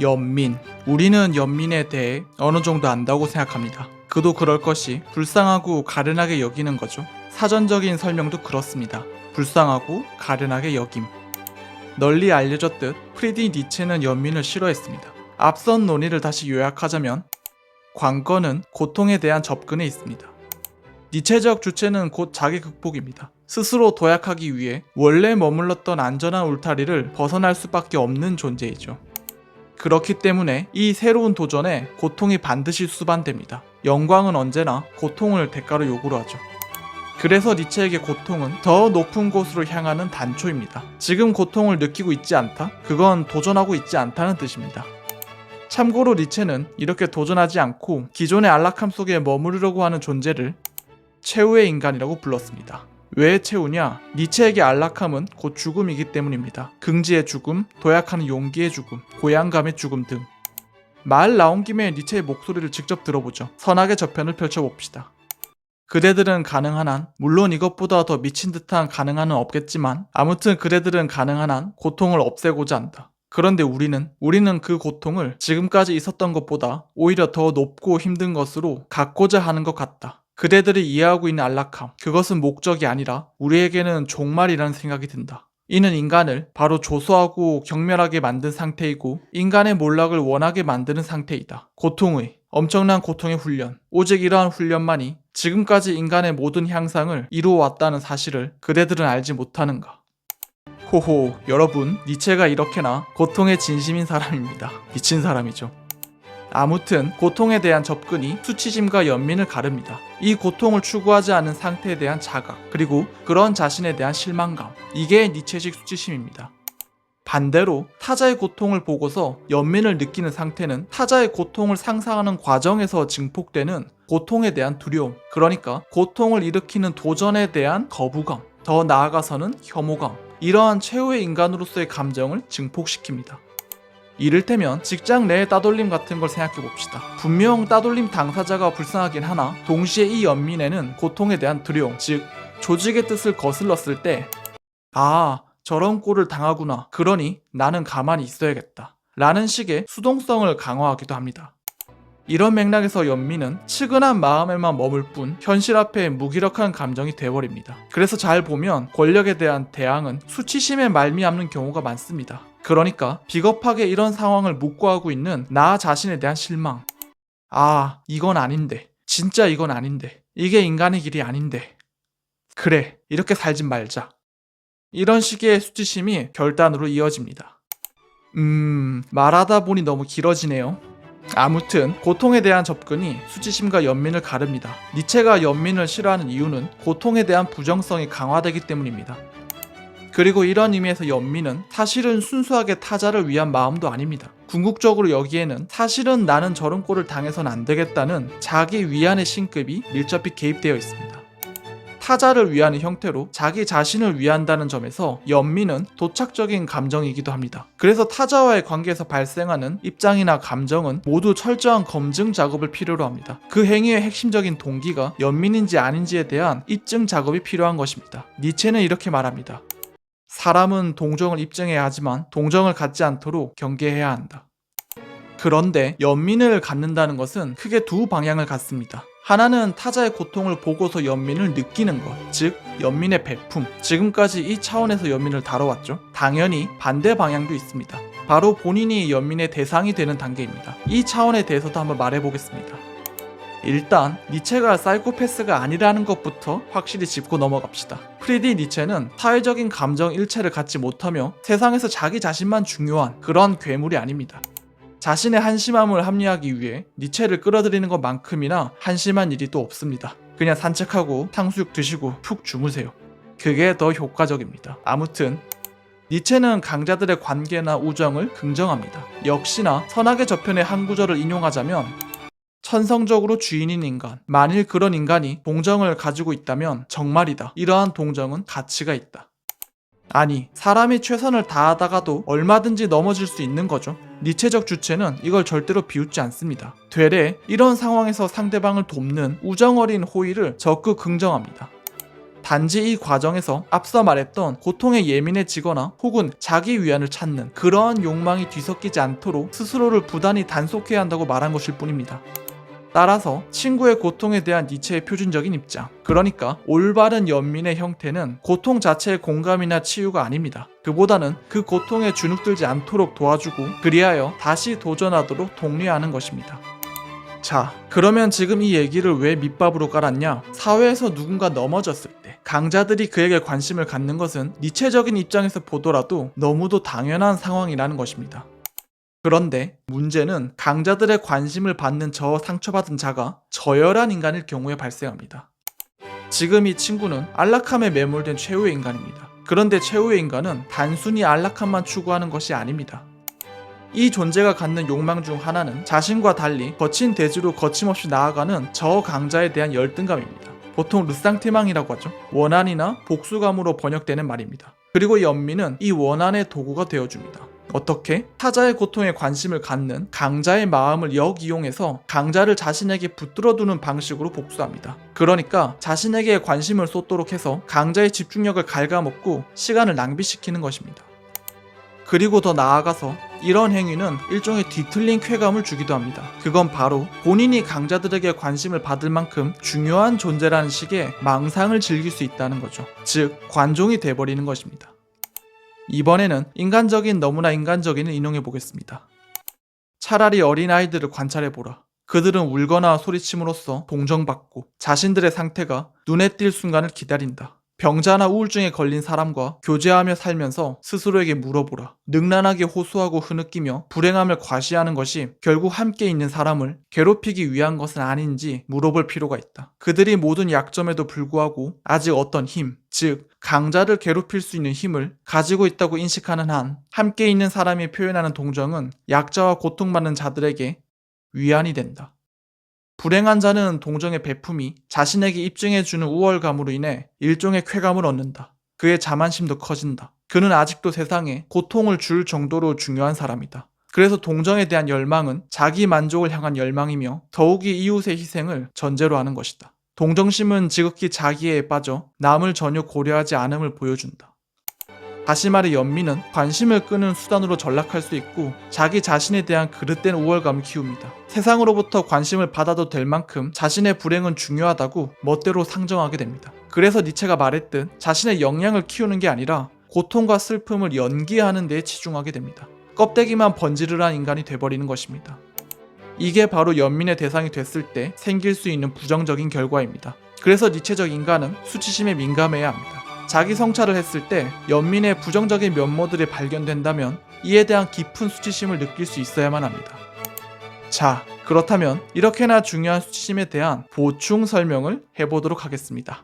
연민. 우리는 연민에 대해 어느 정도 안다고 생각합니다. 그도 그럴 것이 불쌍하고 가련하게 여기는 거죠. 사전적인 설명도 그렇습니다. 불쌍하고 가련하게 여김. 널리 알려졌듯 프리디 니체는 연민을 싫어했습니다. 앞선 논의를 다시 요약하자면 관건은 고통에 대한 접근에 있습니다. 니체적 주체는 곧 자기 극복입니다. 스스로 도약하기 위해 원래 머물렀던 안전한 울타리를 벗어날 수밖에 없는 존재이죠. 그렇기 때문에 이 새로운 도전에 고통이 반드시 수반됩니다. 영광은 언제나 고통을 대가로 요구를 하죠. 그래서 니체에게 고통은 더 높은 곳으로 향하는 단초입니다. 지금 고통을 느끼고 있지 않다? 그건 도전하고 있지 않다는 뜻입니다. 참고로 니체는 이렇게 도전하지 않고 기존의 안락함 속에 머무르려고 하는 존재를 최후의 인간이라고 불렀습니다. 왜 최후냐? 니체에게 안락함은 곧 죽음이기 때문입니다. 긍지의 죽음, 도약하는 용기의 죽음, 고향감의 죽음 등. 말 나온 김에 니체의 목소리를 직접 들어보죠. 선악의 저편을 펼쳐봅시다. 그대들은 가능한 한, 물론 이것보다 더 미친 듯한 가능한 은 없겠지만, 아무튼 그대들은 가능한 한 고통을 없애고자 한다. 그런데 우리는, 우리는 그 고통을 지금까지 있었던 것보다 오히려 더 높고 힘든 것으로 갖고자 하는 것 같다. 그대들이 이해하고 있는 안락함, 그것은 목적이 아니라 우리에게는 종말이라는 생각이 든다. 이는 인간을 바로 조소하고 경멸하게 만든 상태이고 인간의 몰락을 원하게 만드는 상태이다. 고통의, 엄청난 고통의 훈련. 오직 이러한 훈련만이 지금까지 인간의 모든 향상을 이루어왔다는 사실을 그대들은 알지 못하는가. 호호, 여러분, 니체가 이렇게나 고통의 진심인 사람입니다. 미친 사람이죠. 아무튼 고통에 대한 접근이 수치심과 연민을 가릅니다. 이 고통을 추구하지 않은 상태에 대한 자각, 그리고 그런 자신에 대한 실망감. 이게 니체식 수치심입니다. 반대로 타자의 고통을 보고서 연민을 느끼는 상태는 타자의 고통을 상상하는 과정에서 증폭되는 고통에 대한 두려움, 그러니까 고통을 일으키는 도전에 대한 거부감, 더 나아가서는 혐오감, 이러한 최후의 인간으로서의 감정을 증폭시킵니다. 이를테면 직장 내의 따돌림 같은 걸 생각해 봅시다. 분명 따돌림 당사자가 불쌍하긴 하나 동시에 이 연민에는 고통에 대한 두려움, 즉 조직의 뜻을 거슬렀을 때 아, 저런 꼴을 당하구나. 그러니 나는 가만히 있어야겠다. 라는 식의 수동성을 강화하기도 합니다. 이런 맥락에서 연민은 측은한 마음에만 머물 뿐 현실 앞에 무기력한 감정이 돼버립니다. 그래서 잘 보면 권력에 대한 대항은 수치심에 말미암는 경우가 많습니다. 그러니까 비겁하게 이런 상황을 묵고하고 있는 나 자신에 대한 실망. 아, 이건 아닌데. 진짜 이건 아닌데. 이게 인간의 길이 아닌데. 그래, 이렇게 살진 말자. 이런 식의 수치심이 결단으로 이어집니다. 음, 말하다 보니 너무 길어지네요. 아무튼 고통에 대한 접근이 수치심과 연민을 가릅니다. 니체가 연민을 싫어하는 이유는 고통에 대한 부정성이 강화되기 때문입니다. 그리고 이런 의미에서 연민은 사실은 순수하게 타자를 위한 마음도 아닙니다. 궁극적으로 여기에는 사실은 나는 저런 꼴을 당해선 안 되겠다는 자기 위안의 신급이 밀접히 개입되어 있습니다. 타자를 위하는 형태로 자기 자신을 위한다는 점에서 연민은 도착적인 감정이기도 합니다. 그래서 타자와의 관계에서 발생하는 입장이나 감정은 모두 철저한 검증 작업을 필요로 합니다. 그 행위의 핵심적인 동기가 연민인지 아닌지에 대한 입증 작업이 필요한 것입니다. 니체는 이렇게 말합니다. 사람은 동정을 입증해야 하지만 동정을 갖지 않도록 경계해야 한다. 그런데 연민을 갖는다는 것은 크게 두 방향을 갖습니다. 하나는 타자의 고통을 보고서 연민을 느끼는 것, 즉 연민의 배품. 지금까지 이 차원에서 연민을 다뤄왔죠. 당연히 반대 방향도 있습니다. 바로 본인이 연민의 대상이 되는 단계입니다. 이 차원에 대해서도 한번 말해보겠습니다. 일단 니체가 사이코패스가 아니라는 것부터 확실히 짚고 넘어갑시다. 프리디 니체는 사회적인 감정 일체를 갖지 못하며 세상에서 자기 자신만 중요한 그런 괴물이 아닙니다. 자신의 한심함을 합리하기 위해 니체를 끌어들이는 것만큼이나 한심한 일이 또 없습니다. 그냥 산책하고 탕수육 드시고 푹 주무세요. 그게 더 효과적입니다. 아무튼 니체는 강자들의 관계나 우정을 긍정합니다. 역시나 선악의 저편의 한 구절을 인용하자면 천성적으로 주인인 인간. 만일 그런 인간이 동정을 가지고 있다면 정말이다. 이러한 동정은 가치가 있다. 아니, 사람이 최선을 다하다가도 얼마든지 넘어질 수 있는 거죠. 니체적 주체는 이걸 절대로 비웃지 않습니다. 되레 이런 상황에서 상대방을 돕는 우정 어린 호의를 적극 긍정합니다. 단지 이 과정에서 앞서 말했던 고통에 예민해지거나 혹은 자기 위안을 찾는 그러한 욕망이 뒤섞이지 않도록 스스로를 부단히 단속해야 한다고 말한 것일 뿐입니다. 따라서 친구의 고통에 대한 니체의 표준적인 입장. 그러니까 올바른 연민의 형태는 고통 자체의 공감이나 치유가 아닙니다. 그보다는 그 고통에 주눅들지 않도록 도와주고 그리하여 다시 도전하도록 독려하는 것입니다. 자, 그러면 지금 이 얘기를 왜 밑밥으로 깔았냐? 사회에서 누군가 넘어졌을 때 강자들이 그에게 관심을 갖는 것은 니체적인 입장에서 보더라도 너무도 당연한 상황이라는 것입니다. 그런데 문제는 강자들의 관심을 받는 저 상처받은 자가 저열한 인간일 경우에 발생합니다. 지금 이 친구는 안락함에 매몰된 최후의 인간입니다. 그런데 최후의 인간은 단순히 안락함만 추구하는 것이 아닙니다. 이 존재가 갖는 욕망 중 하나는 자신과 달리 거친 대지로 거침없이 나아가는 저 강자에 대한 열등감입니다. 보통 르상티망이라고 하죠. 원한이나 복수감으로 번역되는 말입니다. 그리고 연민은 이 원한의 도구가 되어줍니다. 어떻게? 타자의 고통에 관심을 갖는 강자의 마음을 역이용해서 강자를 자신에게 붙들어두는 방식으로 복수합니다. 그러니까 자신에게 관심을 쏟도록 해서 강자의 집중력을 갉아먹고 시간을 낭비시키는 것입니다. 그리고 더 나아가서 이런 행위는 일종의 뒤틀린 쾌감을 주기도 합니다. 그건 바로 본인이 강자들에게 관심을 받을 만큼 중요한 존재라는 식의 망상을 즐길 수 있다는 거죠. 즉, 관종이 돼버리는 것입니다. 이번에는 인간적인 너무나 인간적인을 인용해 보겠습니다. 차라리 어린아이들을 관찰해 보라. 그들은 울거나 소리침으로써 동정받고 자신들의 상태가 눈에 띌 순간을 기다린다. 병자나 우울증에 걸린 사람과 교제하며 살면서 스스로에게 물어보라. 능란하게 호소하고 흐느끼며 불행함을 과시하는 것이 결국 함께 있는 사람을 괴롭히기 위한 것은 아닌지 물어볼 필요가 있다. 그들이 모든 약점에도 불구하고 아직 어떤 힘, 즉 강자를 괴롭힐 수 있는 힘을 가지고 있다고 인식하는 한 함께 있는 사람이 표현하는 동정은 약자와 고통받는 자들에게 위안이 된다. 불행한 자는 동정의 배품이 자신에게 입증해주는 우월감으로 인해 일종의 쾌감을 얻는다. 그의 자만심도 커진다. 그는 아직도 세상에 고통을 줄 정도로 중요한 사람이다. 그래서 동정에 대한 열망은 자기 만족을 향한 열망이며 더욱이 이웃의 희생을 전제로 하는 것이다. 동정심은 지극히 자기애에 빠져 남을 전혀 고려하지 않음을 보여준다. 다시 말해 연민은 관심을 끄는 수단으로 전락할 수 있고 자기 자신에 대한 그릇된 우월감을 키웁니다. 세상으로부터 관심을 받아도 될 만큼 자신의 불행은 중요하다고 멋대로 상정하게 됩니다. 그래서 니체가 말했듯 자신의 역량을 키우는 게 아니라 고통과 슬픔을 연기하는 데에 치중하게 됩니다. 껍데기만 번지르르한 인간이 돼버리는 것입니다. 이게 바로 연민의 대상이 됐을 때 생길 수 있는 부정적인 결과입니다. 그래서 니체적 인간은 수치심에 민감해야 합니다. 자기 성찰을 했을 때 연민의 부정적인 면모들이 발견된다면 이에 대한 깊은 수치심을 느낄 수 있어야만 합니다. 자, 그렇다면 이렇게나 중요한 수치심에 대한 보충 설명을 해보도록 하겠습니다.